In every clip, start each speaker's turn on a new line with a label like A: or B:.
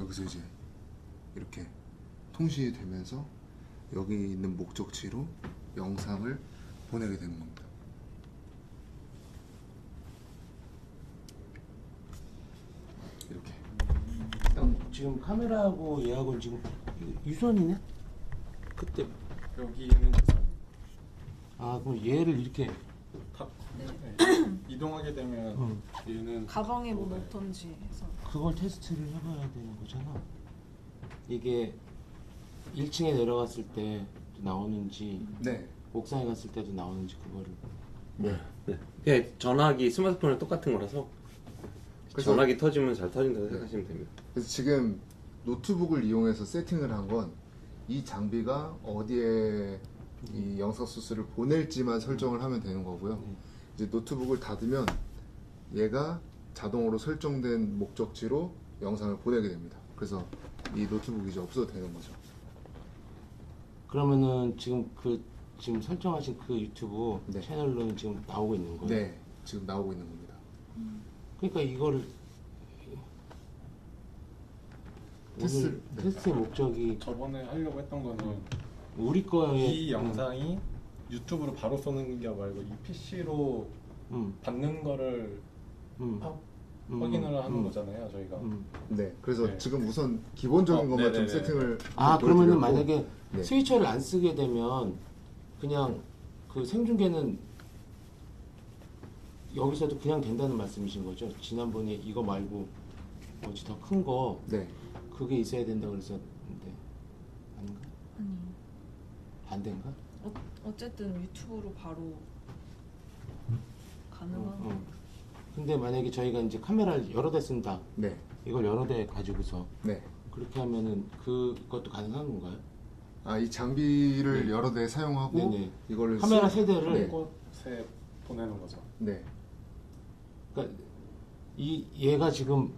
A: 여기서 이제 이렇게 통신이 되면서 여기 있는 목적지로 영상을 보내게 되는 겁니다. 이렇게
B: 일단 지금 카메라하고 얘하고 지금 유선이네? 그때
C: 여기는 그래서
B: 아 그럼 얘를 이렇게.
C: 이동하게 되면
B: 음.
C: 얘는
D: 가방에 뭐 넣던지 해서
B: 그걸 테스트를 해봐야 되는 거잖아. 이게 1층에 내려갔을 때 나오는지
A: 네.
B: 옥상에 갔을 때도 나오는지 그거를
A: 네.
E: 네. 전화기 스마트폰이랑 똑같은 거라서
A: 그래서-
E: 전화기 터지면 잘 터진다고 생각하시면 됩니다.
A: 그래서 지금 노트북을 이용해서 세팅을 한 건 이 장비가 어디에 이 영상 소스를 보낼지만 설정을 하면 되는 거고요.
B: 네.
A: 이제 노트북을 닫으면 얘가 자동으로 설정된 목적지로 영상을 보내게 됩니다. 그래서 이 노트북이 이제 없어도 되는 거죠.
B: 그러면은 지금 그 지금 설정하신 그 유튜브
A: 네.
B: 채널로는 지금 나오고 있는 거예요.
A: 네, 지금 나오고 있는 겁니다.
B: 그러니까 이거를
A: 테스트-
B: 오늘
A: 네.
B: 테스트의 목적이
C: 저번에 하려고 했던 거는
B: 우리 거에
C: 이 영상이 유튜브로 바로 쏘는 게 말고 이 PC로
B: 음,
C: 받는 거를
B: 음,
C: 확-
B: 음,
C: 확인을 하는
B: 음,
C: 거잖아요, 저희가.
B: 음.
A: 네, 그래서
C: 네.
A: 지금 우선 기본적인
C: 어,
A: 것만 좀
C: 네네네.
A: 세팅을
B: 아
A: 좀
B: 그러면은
A: 보여드렸고,
B: 만약에
A: 네.
B: 스위처를 안 쓰게 되면 그냥 그 생중계는 여기서도 그냥 된다는 말씀이신 거죠? 지난번에 이거 말고 뭐지 더 큰 거
A: 네,
B: 그게 있어야 된다 그랬었는데 아닌가?
D: 아니
B: 반대인가?
D: 어, 어쨌든 유튜브로 바로 가능한
B: 어, 어. 근데 만약에 저희가 이제 카메라를 여러 대 쓴다
A: 네,
B: 이걸 여러 대 가지고서
A: 네.
B: 그렇게 하면은 그것도 가능한 건가요?
A: 아, 이 장비를
B: 네.
A: 여러 대 사용하고
B: 네네.
A: 이거를
B: 카메라
A: 쓰-
B: 세 대를
C: 한
A: 네.
C: 곳에 보내는 거죠.
A: 네,
B: 그러니까 이 얘가 지금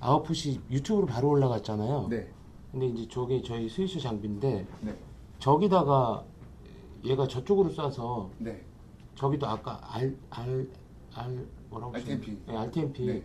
B: 아웃풋이 유튜브로 바로 올라갔잖아요.
A: 네,
B: 근데 이제 저게 저희 스위치 장비인데
A: 네,
B: 저기다가 얘가 저쪽으로 쏴서
A: 네,
B: 저기도 아까 R R R 뭐라고
A: RTMP.
B: 네, RTMP
A: 네.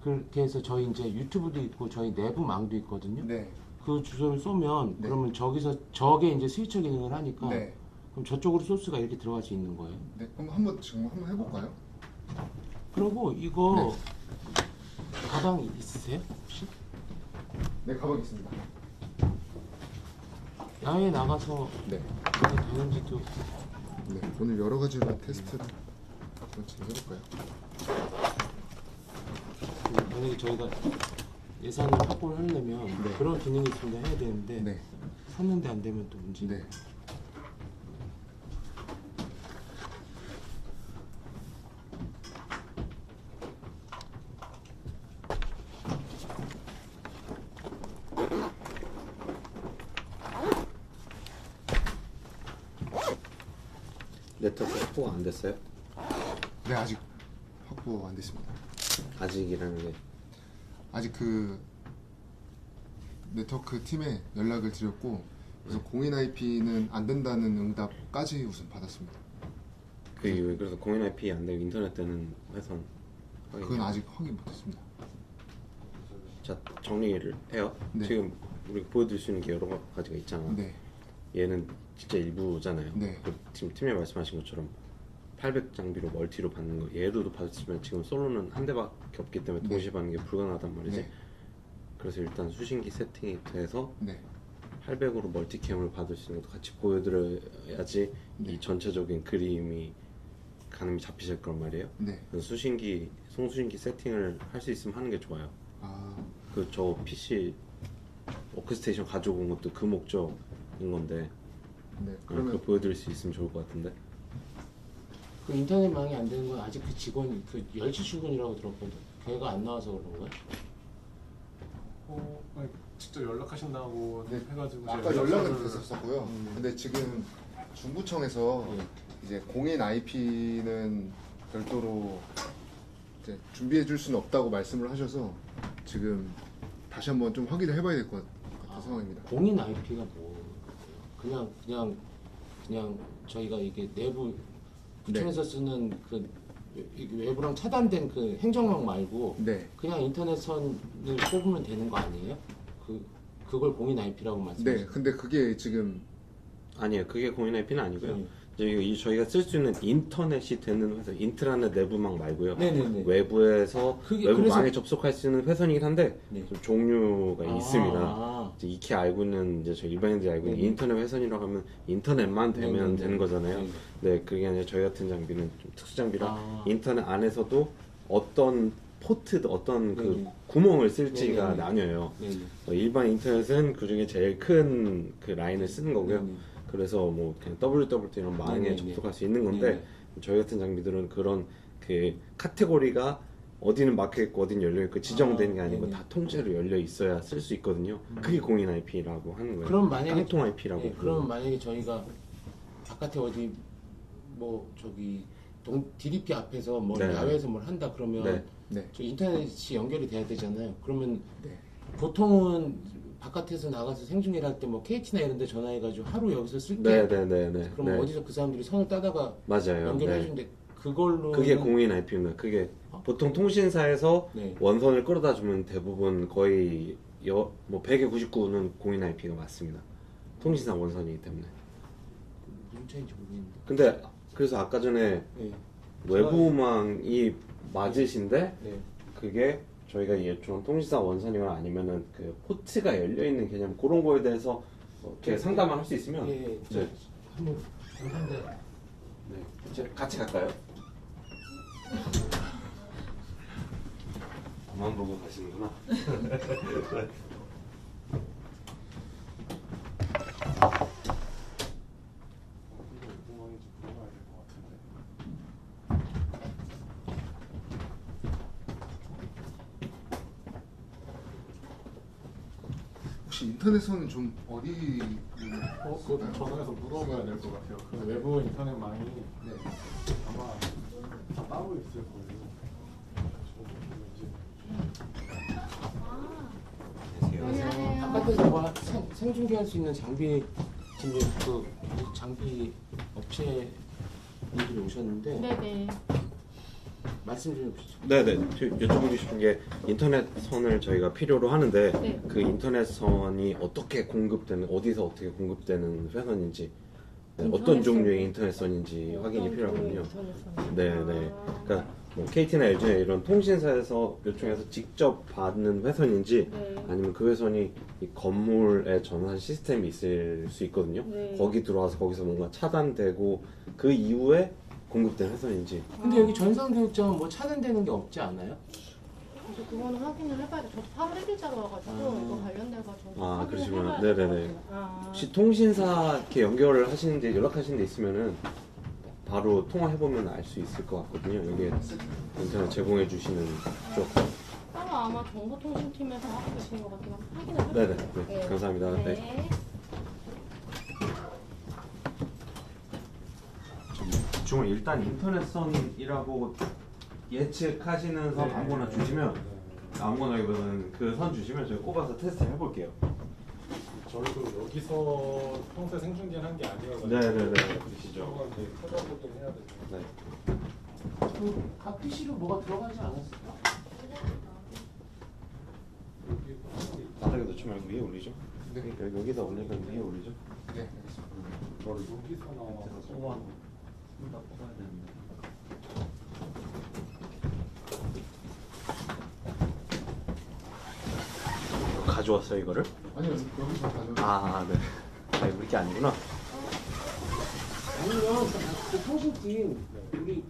B: 그렇게 해서 저희 이제 유튜브도 있고 저희 내부 망도 있거든요.
A: 네,
B: 그 주소를 쏘면
A: 네.
B: 그러면 저기서 저게 이제 스위처 기능을 하니까
A: 네.
B: 그럼 저쪽으로 소스가 이렇게 들어갈 수 있는 거예요.
A: 네. 그럼 한번 지금 한번 해볼까요?
B: 그리고 이거 가방 있으세요 혹시?
A: 네, 가방 있습니다.
B: 야외 나가서
A: 네,
B: 이게 되는지도
A: 네. 오늘 여러 가지로 테스트를 한번 진행해볼까요?
B: 만약에 저희가 예산을 확보를 하려면
A: 네.
B: 그런 기능이 있으면 해야 되는데
A: 네,
B: 샀는데 안 되면 또 문제.
A: 네.
E: 네트워크 확보가 안 됐어요?
A: 네, 아직 확보 안 됐습니다.
E: 아직이라는 게
A: 아직 그 네트워크 팀에 연락을 드렸고 그래서 공인 IP는 안 된다는 응답까지 우선 받았습니다.
E: 그 이후에 그래서 공인 IP 안 되고 인터넷 되는 회선 확인.
A: 그건 아직 확인 못했습니다.
E: 자 정리를 해요.
A: 네.
E: 지금 우리 보여드릴 수 있는 게 여러 가지가 있잖아.
A: 네,
E: 얘는 진짜 일부잖아요.
A: 네.
E: 그 지금 팀에 말씀하신 것처럼 800 장비로 멀티로 받는 거 얘로도 받으면 지금 솔로는 한 대밖에 없기 때문에
A: 네.
E: 동시에 받는 게 불가능하단 말이지.
A: 네.
E: 그래서 일단 수신기 세팅이 돼서
A: 네,
E: 800으로 멀티캠을 받을 수 있는 것도 같이 보여드려야지
A: 네.
E: 이 전체적인 그림이 가늠이 잡히실 거란 말이에요.
A: 네.
E: 그래서 수신기 송수신기 세팅을 할 수 있으면 하는 게 좋아요.
A: 아,
E: 그 저 PC 워크스테이션 가지고 온 것도 그 목적 인 건데
A: 네.
E: 그러면
A: 그러면
E: 그거 보여드릴 수 있으면 좋을 것 같은데.
B: 그 인터넷망이 안 되는 건 아직 그 직원이 그 열시 출근이라고 들었거든. 걔가 안 나와서 그런 거야?
C: 어, 아니, 직접 연락하신다고
A: 네.
C: 해가지고
A: 아까
C: 제가
A: 연락은
C: 연락처를-
A: 됐었었고요.
B: 음.
A: 근데 지금 중구청에서
B: 네.
A: 이제 공인 IP는 별도로 이제 준비해 줄 수는 없다고 말씀을 하셔서 지금 다시 한번 좀 확인을 해봐야 될 것 같은 상황입니다.
B: 공인 IP가 뭐 그냥 그냥 그냥 저희가 이게 내부
A: 네.
B: 구청에서 쓰는 그이 외부랑 차단된 그 행정망 말고
A: 네.
B: 그냥 인터넷선을 뽑으면 되는 거 아니에요? 그 그걸 공인 IP라고
A: 네.
B: 말씀하셨죠?
A: 근데 그게 지금
E: 아니에요. 그게 공인 IP는 아니고요.
B: 네.
E: 저희 이 저희가 쓸 수 있는 인터넷이 되는 회사, 인트라넷 내부망 말고요.
B: 네네네.
E: 외부에서
B: 그게
E: 외부망에
B: 그래서-
E: 접속할 수 있는 회선이긴 한데
B: 네.
E: 좀 종류가
B: 아,
E: 있습니다.
B: 아.
E: 이제 익히 알고 있는 이제 저 일반인들이 알고 있는
B: 네네.
E: 인터넷 회선이라고 하면 인터넷만 되면
B: 네네네.
E: 되는 거잖아요.
B: 네네.
E: 네, 그게 아니라 저희 같은 장비는 좀 특수 장비라
B: 아.
E: 인터넷 안에서도 어떤 포트, 어떤 그
B: 네네.
E: 구멍을 쓸지가
B: 네네네.
E: 나뉘어요.
B: 네네.
E: 어, 일반 인터넷은 그 중에 제일 큰 그 라인을 쓰는 거고요.
B: 네네.
E: 그래서 뭐 그냥 이런 망에
B: 네네네.
E: 접속할 수 있는 건데. 저희 같은 장비들은 그런 그 카테고리가 어디는 막혀 있고 어디는 열려 있고 지정된
B: 아,
E: 게 아니고
B: 네네.
E: 다 통째로 열려 있어야 쓸 수 있거든요. 그게 공인 IP라고 하는 거예요.
B: 그럼 만약에
E: 깡통 IP라고.
B: 네, 그럼 만약에 저희가 바깥에 어디 뭐 저기 동 DDP 앞에서 뭐
E: 네.
B: 야외에서 뭘 한다 그러면
E: 네.
A: 네.
B: 저 인터넷이 연결이 돼야 되잖아요. 그러면
A: 네.
B: 보통은 바깥에서 나가서 생중계할 때 뭐 KT나 이런 데 전화해가지고 하루 여기서 쓸게
E: 네네네네.
B: 그럼
E: 네.
B: 어디서 그 사람들이 선을 따다가
E: 맞아요.
B: 연결해
E: 네.
B: 주는데 그걸로
E: 그게 공인 IP입니다. 그게
B: 어?
E: 보통 통신사에서
B: 네.
E: 원선을 끌어다 주면 대부분 거의 여, 뭐 100에 99는 공인 IP가 맞습니다. 통신사 원선이기 때문에.
B: 무슨 차이인지 모르겠는데.
E: 근데 그래서 아까 전에
B: 네.
E: 외부망이 맞으신데
B: 네.
E: 그게 저희가 예전 통신사 원선이거나 아니면은 그 포트가 열려 있는 개념 그런 거에 대해서 어, 제가 상담을 할 수 있으면
B: 예, 예. 저
E: 네.
B: 한번 한데
E: 네. 이제 같이 갈까요? 그만 보고 가시는구나.
C: 구멍인지 물어봐야 될 것 같은데.
A: 혹시 인터넷선은 좀 어디
C: 어, 그거 전화해서 물어봐야 될 것 같아요. 그 외부 인터넷망이
A: 네.
C: 아마 다 따로 있을 거예요.
B: 바깥에서 뭐 생, 생중계할 수 있는 장비 지금 그 장비 업체 분들이 오셨는데
F: 네네.
B: 말씀 좀 해주시죠.
E: 네네. 저 여쭤보고 싶은 게 인터넷 선을 저희가 필요로 하는데
F: 네.
E: 그 인터넷 선이 어떻게 공급되는 어디서 어떻게 공급되는 회선인지 네, 어떤
F: 인터넷
E: 종류의
F: 선?
E: 인터넷 선인지 확인이 필요하거든요. 네네.
F: 아.
E: 그러니까 뭐 KT나 LG나 이런 통신사에서 요청해서 직접 받는 회선인지
F: 네.
E: 아니면 그 회선이 이 건물에 전환 시스템이 있을 수 있거든요.
F: 네.
E: 거기 들어와서 거기서 뭔가 차단되고 그 이후에 공급된 회선인지
B: 근데 여기 전산교육장은 뭐 차단되는 게 없지 않아요?
F: 그래서 그거는 확인을 해봐야 돼. 저도 8월 1일자로 와가지고
B: 아.
F: 이거 관련돼가지고
E: 아,
F: 확인을
E: 그러시구나.
F: 해봐야 될것
E: 네네네.
F: 같아요. 아.
E: 혹시 통신사 이렇게 연결을 하시는데 연락하시는 데 있으면은 바로 통화해 보면 알 수 있을 것 같거든요. 여기 인터넷 제공해 주시는 쪽.
F: 따로 아마 정보통신팀에서 하고 계시는 것 같긴 한데 확인을
E: 네네.
F: 해볼게요.
E: 네, 감사합니다. 네.
F: 네.
E: 중원 일단 인터넷선이라고 예측하시는 선 아무거나 주시면 아무거나 이거는 그 선 주시면 저희 꼽아서 테스트 해볼게요.
C: 저희도 여기서 평소에 생중계를 한게 아니어가지고
E: 네네네. 그러시죠.
C: 저거 이제 찾아보긴 해야 돼요.
E: 네.
B: 그각 PC로 뭐가 들어가지 않았을까?
E: 바닥에 놓지 말고 위에 올리죠.
A: 네.
E: 여기, 여기다 올리면 위에 올리죠.
A: 네. 알겠습니다.
C: 저를 여기서 나와서
E: 뽑아 다 뽑아야 되는데. 가져왔어요 이거를?
A: 아니요 여기서 가져.
E: 아 네. 아 우리 게 아니구나.
B: 아니면 그 통신팀 우리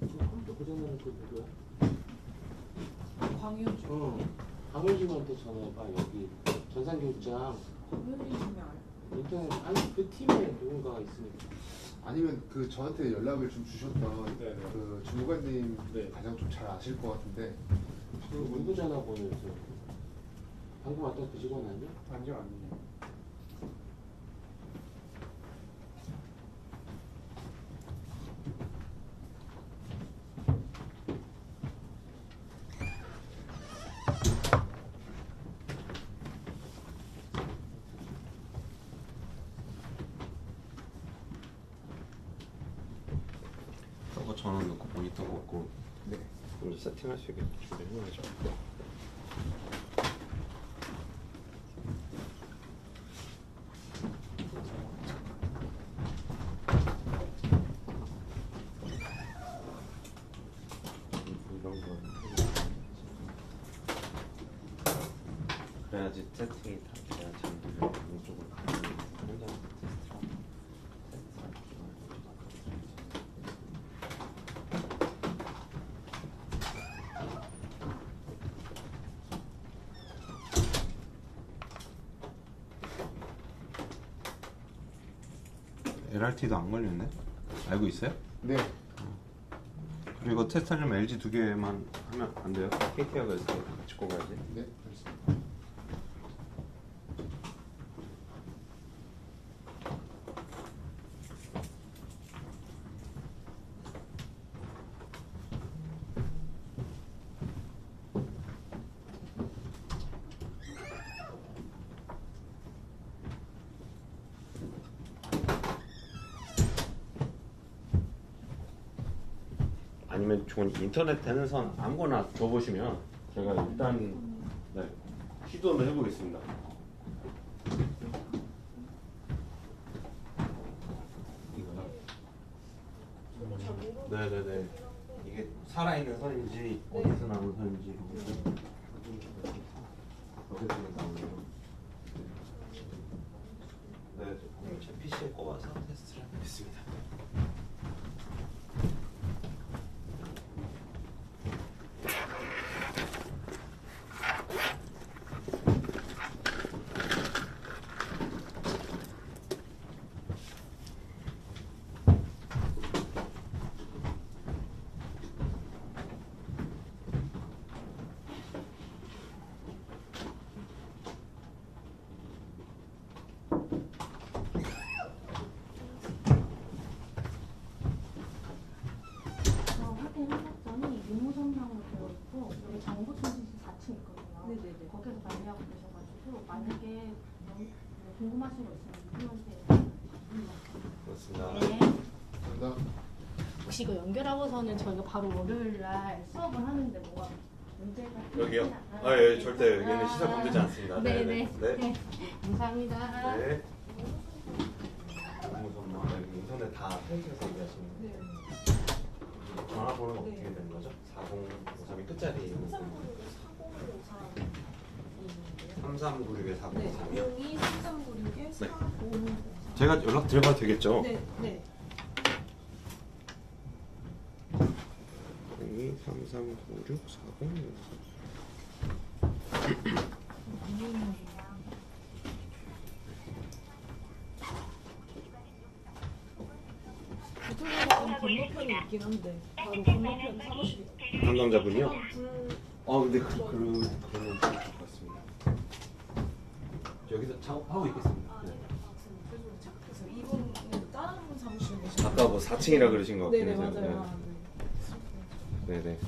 B: 그 컴퓨터 고장나는 그 누구야?
D: 광유주.
B: 어. 강효진한테 전화해봐 여기 전산교육장
D: 광유주님이 알아 요.
B: 인터넷 아니 그 팀에 누군가가 있으니까
A: 아니면 그 저한테 연락을 좀 주셨던
C: 네 네.
A: 그 주무관님
C: 네.
A: 가장 좀 잘 아실 것 같은데
B: 그 누구 전화번호였어? 방금 왔던 그 직원 아니야?
C: 아니요 아니에요.
E: 저거 전원 넣고 모니터 세팅할 수 있게 준비해야죠. 이런 거 그래야지 세팅이 다 돼야 장비를 이쪽으로 가는 테스트를 LRT도 안 걸렸네? 알고 있어요?
A: 네.
E: 그리고 테스트 하려면 LG 두 개만 하면 안 돼요? KT하고 SK 같이 꼽아야지
A: 네. 알겠습니다.
E: 아니면 좋은 인터넷 되는 선 아무거나 줘보시면 제가 일단 네, 시도를 해보겠습니다. 네네네. 이게 살아있는 선인지 어디서 나온 선인지 나온 거 네, 제 PC에 꼽아서 테스트를 해보겠습니다.
F: 저 확인해봤더니 유무선상으로 되어 있고 여기 정보통신실 4층 있거든요.
D: 네네네.
F: 거기서 관리하고 계셔가지고 만약에 궁금하신 거 있으면 팀한테
E: 그렇습니다.
F: 네.
A: 감사합니다.
F: 혹시 이거 연결하고서는 저희가 바로 월요일 날 수업을 하는데 뭐가 문제가
E: 여기요? 아, 예, 절대 여기는
F: 아,
E: 시설 건드지 않습니다. 네,
F: 네네.
E: 네.
F: 네. 감사합니다.
E: 네. 너무 좋나? 여기 인터넷 다 펜트에서 얘기하시는 거.
D: 네.
E: 전화번호는
D: 네.
E: 어떻게 되는 거죠? 4053이 끝자리 있는 거. 3396에 4053이요?
D: 네. 02 3396에 45
E: 제가 연락 드려봐도 되겠죠?
D: 네. 네.
E: 02 3396 4053
D: 부두가 건너편이 있긴 한데 바로 건너편 사무실이
E: 상담자분이요? 불아 근데 그, 그, 그러면 좀 같습니다 여기서 작업하고 있겠습니다 네.
D: 그래서 이분은 다른 분 사무실에 계시고
E: 아까 뭐 4층이라 그러신 것 같긴
D: 네네
E: 해서
D: 맞아요. 아, 네.
E: 네네